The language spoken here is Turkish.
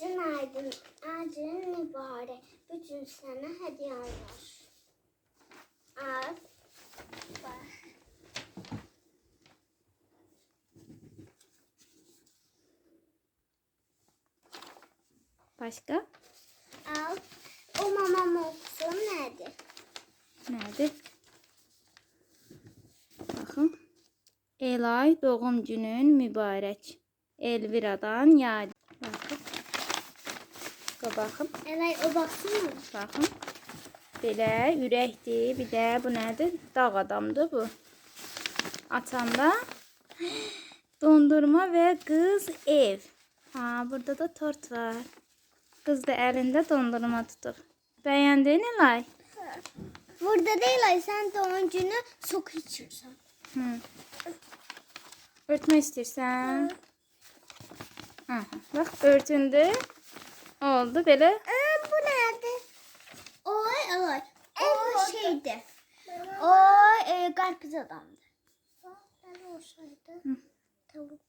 Günaydın. Acil mübarek. Bütün sana hediyeler. Al. Bak. Başka? Al. O mamam olsun nerede? Nerede? Baxın. Elay doğum günün mübarək. Elviradan yad. Baxın. Baxın. Elay o baksana. Baxın. Belə ürəkdir. Bir də bu nədir? Dağ adamdır bu. Açanda dondurma və qız ev. Ha, burada da tort var. Qız da əlində dondurma tutub. Bəyəndin Elay? Burada değil ay sen doğum günü sok içiyorsun. Hı. Örtmək istəyirsən? Aha, bax örtündü. Oldu belə. Ee, bu nerede? O ay. O şeydi. O e, kalp adamdı. Ben olsaydı. Tavuk